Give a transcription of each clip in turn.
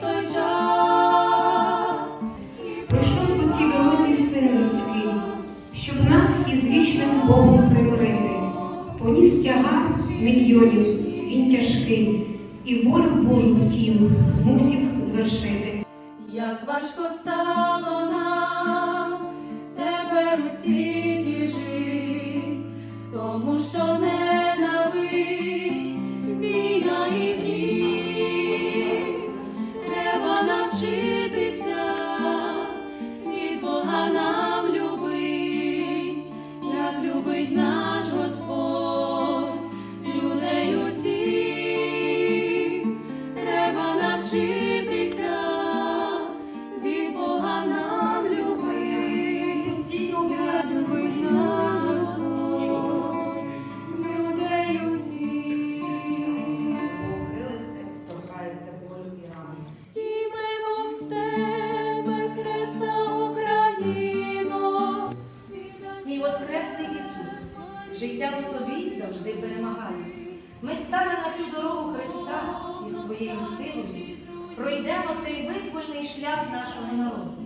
той час. Прийшов тоді дорозі син людський, щоб нас із вічним Богом примирити. Поніс тягар мільйонів, він тяжкий, і волю Божу втім змусів звершити. Як важко стало нам тепер у світі жить, тому що. Треба навчитися від Бога нам любить, як любить наш Господь, людей усіх. І. Знімемо з тебе Христа Україно. Мій воскресний Ісус, життя у тобі завжди перемагає. Ми стали на цю дорогу Христа і з твоєю силою пройдемо цей визвольний шлях нашого народу.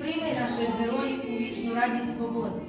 Прийми наших героїв у вічну радість свободи.